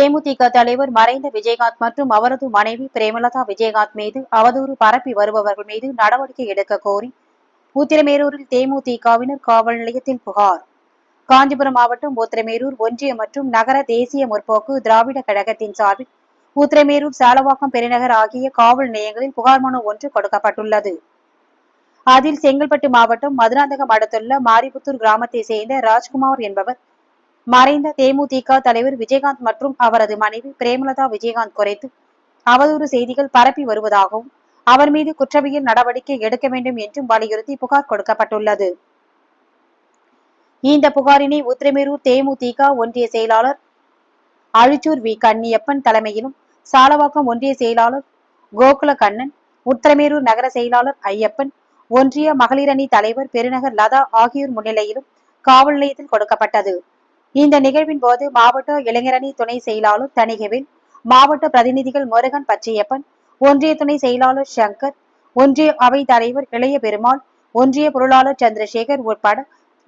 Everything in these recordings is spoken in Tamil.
தேமுதிக தலைவர் மறைந்த விஜயகாந்த் மற்றும் அவரது மனைவி பிரேமலதா விஜயகாந்த் மீது அவதூறு பரப்பி வருபவர்கள் மீது நடவடிக்கை எடுக்க கோரி உத்திரமேரூரில் தேமுதிகவினர் காவல் நிலையத்தில் புகார். காஞ்சிபுரம் மாவட்டம் உத்திரமேரூர் ஒன்றிய மற்றும் நகர தேசிய முற்போக்கு திராவிட கழகத்தின் சார்பில் உத்திரமேரூர் சாலவாக்கம் பெருநகர் ஆகிய காவல் நிலையங்களில் புகார் மனு ஒன்று கொடுக்கப்பட்டுள்ளது. அதில் செங்கல்பட்டு மாவட்டம் மதுராந்தகம் அடுத்துள்ள மாரிபுத்தூர் கிராமத்தை சேர்ந்த ராஜ்குமார் என்பவர் மறைந்த தேமுதிக தலைவர் விஜயகாந்த் மற்றும் அவரது மனைவி பிரேமலதா விஜயகாந்த் குறித்து அவதூறு செய்திகள் பரப்பி வருவதாகவும் அவர் மீது குற்றவியல் நடவடிக்கை எடுக்க வேண்டும் என்றும் வலியுறுத்தி புகார் கொடுக்கப்பட்டுள்ளது. இந்த புகாரினை உத்திரமேரூர் தேமுதிக ஒன்றிய செயலாளர் அழிச்சூர் வி. கன்னியப்பன் தலைமையிலும் சாலவாக்கம் ஒன்றிய செயலாளர் கோகுல கண்ணன் உத்திரமேரூர் நகர செயலாளர் ஐயப்பன் ஒன்றிய மகளிரணி தலைவர் பெருநகர் லதா ஆகியோர் முன்னிலையிலும் காவல் நிலையத்தில் கொடுக்கப்பட்டது. இந்த நிகழ்வின் போது மாவட்ட இளைஞரணி துணை செயலாளர் தணிகவேல் மாவட்ட பிரதிநிதிகள் முருகன் பச்சையப்பன் ஒன்றிய துணை செயலாளர் சங்கர் ஒன்றிய அவை தலைவர் இளைய பெருமாள் ஒன்றிய பொருளாளர் சந்திரசேகர் உட்பட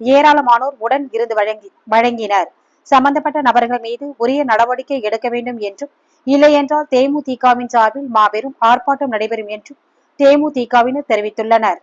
ஏராளமானோர் உடன் இருந்து வழங்கி வழங்கினர். சம்பந்தப்பட்ட நபர்கள் மீது உரிய நடவடிக்கை எடுக்க வேண்டும் என்றும் இல்லையென்றால் தேமுதிகவின் சார்பில் மாபெரும் ஆர்ப்பாட்டம் நடைபெறும் என்றும் தேமுதிகவினர் தெரிவித்துள்ளனர்.